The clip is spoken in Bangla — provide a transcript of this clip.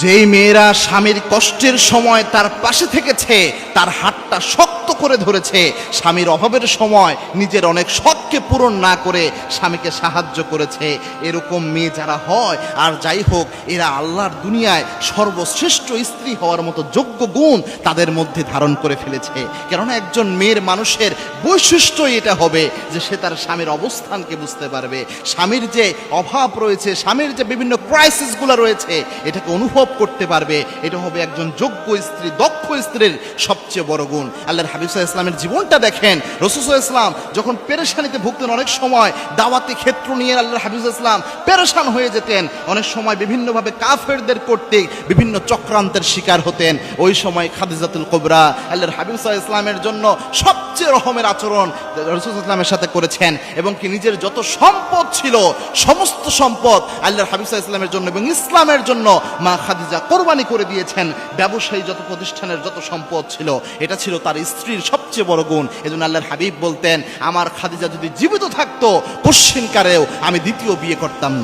যেই মেয়েরা স্বামীর কষ্টের সময় তার পাশে থেকেছে, তার হাতটা শক্ত করে ধরেছে, স্বামীর অভাবের সময় নিজের অনেক শখকে পূরণ না করে স্বামীকে সাহায্য করেছে। এরকম মেয়ে যারা হয়, আর যাই হোক, এরা আল্লাহর দুনিয়ায় সর্বশ্রেষ্ঠ স্ত্রী হওয়ার মতো যোগ্য গুণ তাদের মধ্যে ধারণ করে ফেলেছে। কেননা একজন মেয়ের মানুষের বৈশিষ্ট্যই এটা হবে যে সে তার স্বামীর অবস্থানকে বুঝতে পারবে। স্বামীর যে অভাব রয়েছে, স্বামীর যে বিভিন্ন ক্রাইসিসগুলো রয়েছে, এটাকে অনুভব করতে পারবে। এটা হবে একজন যোগ্য স্ত্রী, দক্ষ স্ত্রীর সবচেয়ে বড় গুণ। আল্লাহর হাবিবুল্লাহ ইসলামের জীবনটা দেখেন। রসুল ইসলাম যখন পেরেশানিতে ভুগতেন অনেক সময়, দাওয়াতি ক্ষেত্র নিয়ে আল্লাহর হাবিবুল ইসলাম পেরেশান হয়ে যেতেন। অনেক সময় বিভিন্নভাবে কাফেরদের করতে বিভিন্ন চক্রান্তের শিকার হতেন। ওই সময় খাদিজাতুল কোবরা আল্লাহর হাবিবুল্লাহ ইসলামের জন্য সবচেয়ে রকমের আচরণ রসুল ইসলামের সাথে করেছেন এবং কি নিজের যত সম্পদ ছিল, সমস্ত সম্পদ আল্লাহর হাবিবুল্লাহ ইসলামের জন্য এবং ইসলামের জন্য মা খাদিজা কোরবানি করে দিয়েছেন। ব্যবসায়ী যত প্রতিষ্ঠানের যত সম্পদ ছিল, এটা ছিল তার স্ত্রীর সবচেয়ে বড় গুণ। এজন্য আল্লাহর হাবিব বলতেন, আমার খাদিজা যদি জীবিত থাকতো, পশ্চিমকারেও আমি দ্বিতীয় বিয়ে করতাম